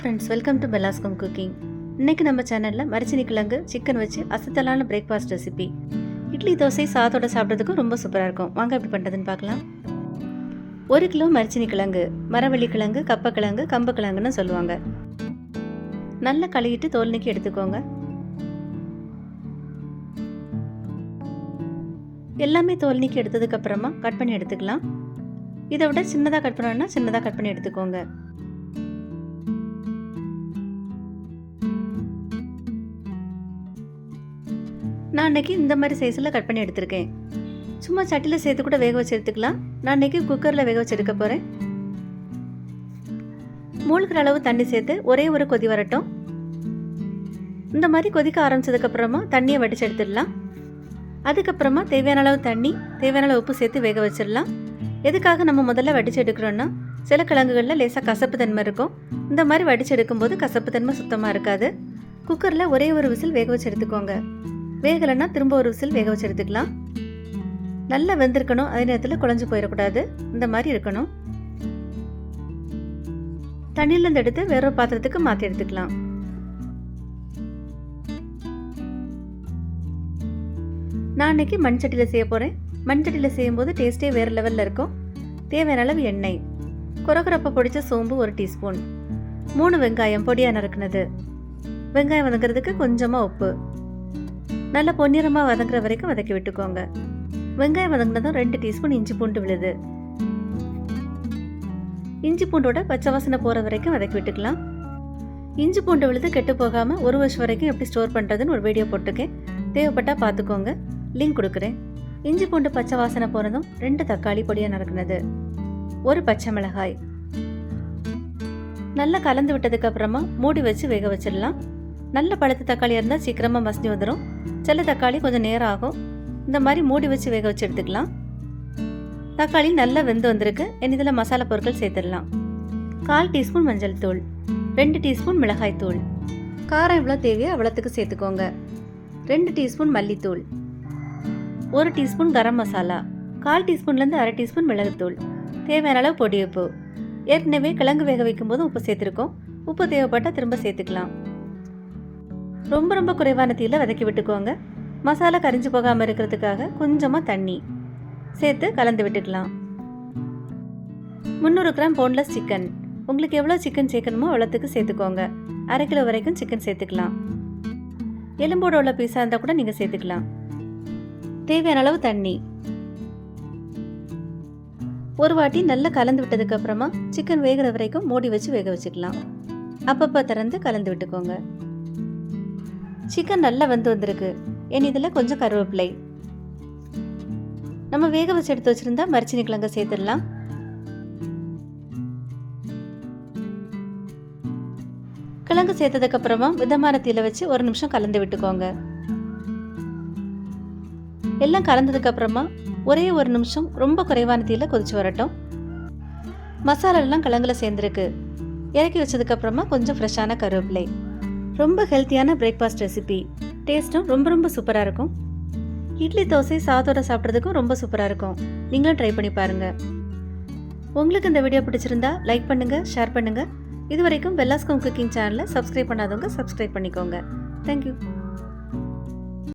Friends welcome to பெலாஸ்கம் cooking இன்னைக்கு நம்ம சேனலில் மரிச்சினி கிழங்கு சிக்கன் வச்சு அசத்தலான பிரேக்ஃபாஸ்ட் ரெசிபி இட்லி தோசை சாதத்தோட சாப்பிட்றதுக்கும் ரொம்ப சூப்பராக இருக்கும். வாங்க எப்படி பண்ணுறதுன்னு பார்க்கலாம். ஒரு கிலோ மரிச்சினி கிழங்கு மரவள்ளி கிழங்கு கப்பக்கிழங்கு கம்பு கிழங்குன்னு சொல்லுவாங்க. நல்லா கழுவிட்டு தோல் நீக்கி எடுத்துக்கோங்க. எல்லாமே தோல் நீக்கி எடுத்ததுக்கு அப்புறமா கட் பண்ணி எடுத்துக்கலாம். இதை விட சின்னதாக கட் பண்ணணும்னா சின்னதாக கட் பண்ணி எடுத்துக்கோங்க. நான் அன்னைக்கு இந்த மாதிரி சைஸில் கட் பண்ணி எடுத்திருக்கேன். சும்மா சட்டியில் சேர்த்து கூட வேக வச்சு எடுத்துக்கலாம். நான் அன்றைக்கி குக்கரில் வேக வச்சு எடுக்க போகிறேன் மூழ்கிற அளவு தண்ணி சேர்த்து ஒரே ஒரு கொதி வரட்டும். இந்த மாதிரி கொதிக்க ஆரம்பிச்சதுக்கப்புறமா தண்ணியை வடிச்சு எடுத்துடலாம். அதுக்கப்புறமா தேவையான அளவு தண்ணி தேவையான அளவு உப்பு சேர்த்து வேக வச்சிடலாம். எதுக்காக நம்ம முதல்ல வடிச்சு எடுக்கிறோன்னா சில கிழங்குகளில் லேசாக கசப்பு தன்மை இருக்கும். இந்த மாதிரி வடிச்சு எடுக்கும்போது கசப்பு தன்மை சுத்தமாக இருக்காது. குக்கரில் ஒரே ஒரு விசில் வேக வச்சு எடுத்துக்கோங்க. வேகலைன்னா திரும்ப ஒரு விசில் வேக வச்சு எடுத்துக்கலாம். நல்லா வெந்திருக்கணும். அதே நேரத்தில் குழஞ்சு போயிடக்கூடாது இந்த மாதிரி இருக்கணும். தண்ணியிலேருந்து எடுத்து வேற ஒரு பாத்திரத்துக்கு மாற்றி எடுத்துக்கலாம். நான் இன்றைக்கி மண் சட்டியில் செய்ய போகிறேன் மண் சட்டியில் செய்யும்போது டேஸ்ட்டே வேறு லெவலில் இருக்கும். தேவையான அளவு எண்ணெய். குறகுறப்ப பொடிச்ச சோம்பு ஒரு டீஸ்பூன். மூணு வெங்காயம் பொடியாக நறுக்குனது. வெங்காயம் வதங்கிறதுக்கு கொஞ்சமாக உப்பு. நல்லா பொன்னிறமாக வதங்குற வரைக்கும் வதக்கி விட்டுக்கோங்க. வெங்காயம் வதங்கினதும் ரெண்டு டீஸ்பூன் இஞ்சி பூண்டு விழுது. இஞ்சி பூண்டோட பச்சை வாசனை போகிற வரைக்கும் வதக்கி விட்டுக்கலாம். இஞ்சி பூண்டு விழுது கெட்டு போகாமல் ஒரு வருஷம் வரைக்கும் எப்படி ஸ்டோர் பண்ணுறதுன்னு ஒரு வீடியோ போட்டிருக்கேன். தேவைப்பட்டால் பார்த்துக்கோங்க. லிங்க் கொடுக்குறேன். இஞ்சி பூண்டு பச்சை வாசனை போகிறதும் ரெண்டு தக்காளி பொடியாக நறுக்குனது. ஒரு பச்சை மிளகாய். நல்லா கலந்து விட்டதுக்கு அப்புறமா மூடி வச்சு வேக வச்சிடலாம். நல்ல பழுத்த தக்காளி இருந்தால் சீக்கிரமாக மசிஞ்சு வந்துடும் சில தக்காளி கொஞ்சம் நேரம் ஆகும். இந்த மாதிரி மூடி வச்சு வேக வச்சு எடுத்துக்கலாம். தக்காளி நல்லா வெந்து வந்திருக்கு. இதில் மசாலா பொருட்கள் சேர்த்துடலாம். கால் டீஸ்பூன் மஞ்சள் தூள். ரெண்டு டீஸ்பூன் மிளகாய் தூள். காரம் எவ்வளோ தேவையோ அவ்வளோத்துக்கு சேர்த்துக்கோங்க. ரெண்டு டீஸ்பூன் மல்லித்தூள். ஒரு டீஸ்பூன் கரம் மசாலா. கால் டீஸ்பூன்லேருந்து அரை டீஸ்பூன் மிளகுத்தூள். தேவையான அளவு பொடி உப்பு. ஏற்கனவே கிழங்கு வேக வைக்கும் போது உப்பு சேர்த்துருக்கோம். உப்பு தேவைப்பட்டால் திரும்ப சேர்த்துக்கலாம். ரொம்ப ரொம்ப குறைவான தீயில் வதக்கி விட்டுக்கோங்க. மசாலா கரிஞ்சு போகாமல் இருக்கிறதுக்காக கொஞ்சமாக தண்ணி. சேர்த்து கலந்து விட்டுக்கலாம். முந்நூறு கிராம் போன்லெஸ் சிக்கன். உங்களுக்கு எவ்வளோ சிக்கன் சேர்க்கணுமோ அவ்வளோத்துக்கு சேர்த்துக்கோங்க. அரை கிலோ வரைக்கும் சிக்கன் சேர்த்துக்கலாம். எலும்போட உள்ள பீஸாக இருந்தால் கூட நீங்கள் சேர்த்துக்கலாம். தேவையான அளவு தண்ணி. ஒரு வாட்டி நல்லா கலந்து விட்டதுக்கப்புறமா சிக்கன் வேகிற வரைக்கும் மூடி வச்சு வேக வச்சுக்கலாம். அப்பப்போ திறந்து கலந்து விட்டுக்கோங்க. சிக்கன் நல்லா வெந்து வந்திருக்கு. என் இதில் கொஞ்சம் கருவேப்பிலை. நம்ம வேக வச்சு எடுத்து வச்சிருந்தா மரிச்சினி கிழங்க சேர்த்துடலாம். கிழங்கு சேர்த்ததுக்கு அப்புறமா மிதமான தீல வச்சு ஒரு நிமிஷம் கலந்து விட்டுக்கோங்க. எல்லாம் கலந்ததுக்கு அப்புறமா ஒரே ஒரு நிமிஷம் ரொம்ப குறைவான தீல கொதிச்சு வரட்டும். மசாலா எல்லாம் கிழங்குல சேர்ந்துருக்கு. இறக்கி வச்சதுக்கு அப்புறமா கொஞ்சம் ஃப்ரெஷ்ஷான கருவேப்பிலை. ரொம்ப ஹெல்த்தியான பிரேக்ஃபாஸ்ட் ரெசிபி டேஸ்ட்டும் ரொம்ப ரொம்ப சூப்பராக இருக்கும். இட்லி தோசை சாதோட சாப்பிட்றதுக்கும் ரொம்ப சூப்பராக இருக்கும். நீங்களும் ட்ரை பண்ணி பாருங்கள் உங்களுக்கு இந்த வீடியோ பிடிச்சிருந்தா லைக் பண்ணுங்கள் ஷேர் பண்ணுங்கள் இது வரைக்கும் பெல்லாஸ்கம் குக்கிங் சேனலை சப்ஸ்கிரைப் பண்ணாதவங்க சப்ஸ்கிரைப் பண்ணிக்கோங்க. Thank you